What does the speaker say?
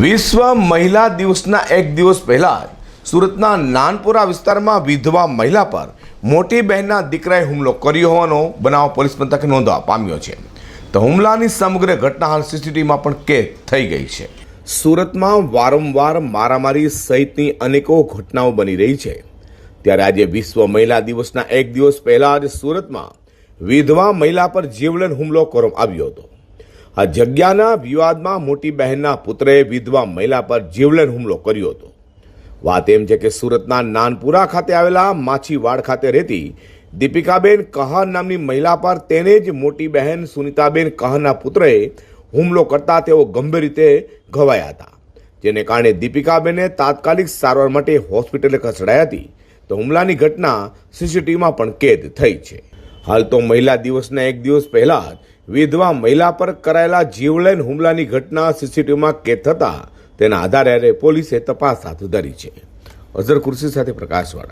વિશ્વ મહિલા દિવસના એક દિવસ પહેલા સુરતના નાનપુરા વિસ્તારમાં વિધવા મહિલા પર મોટી બહેનના દીકરાએ હુમલો કર્યો હોવાનો બનાવ પોલીસ મથકે નોંધવા પામ્યો છે. તો હુમલાની સમગ્ર ઘટના હાલ સીસીટીવીમાં પણ કેદ થઈ ગઈ છે. સુરતમાં વારંવાર મારામારી સહિતની અનેકો ઘટનાઓ બની રહી છે. ત્યારે આજે વિશ્વ મહિલા દિવસના એક દિવસ પહેલા જ સુરતમાં વિધવા મહિલા પર જીવલેણ હુમલો કરવામાં આવ્યો હતો. આ જગ્યાના વિવાદમાં મોટી બહેનના પુત્રએ વિધવા મહિલા પર જીવલેણ હુમલો કર્યો હતો. વાત એમ છે કે સુરતના નાનપુરા ખાતે આવેલા માછીવાડ ખાતે રહેતી દીપિકાબેન કહન નામની મહિલા પર તેને જ મોટી બહેન સુનિતાબેન કહનના પુત્રએ હુમલો કરતા તેઓ ગંભીર રીતે ઘવાયા હતા. જેને કારણે દીપિકાબેને તાત્કાલિક સારવાર માટે હોસ્પિટલે ખસેડાઈ હતી. તો હુમલાની ઘટના સીસીટીવીમાં પણ કેદ થઈ છે. હાલ તો મહિલા દિવસના એક દિવસ પહેલા જ વિધવા મહિલા પર કરાયેલા જીવલેણ હુમલાની ઘટના સીસીટીવીમાં કેદ થતા તેના આધારે પોલીસે તપાસ હાથ ધરી છે. અઝર કુર્સી સાથે પ્રકાશવાળા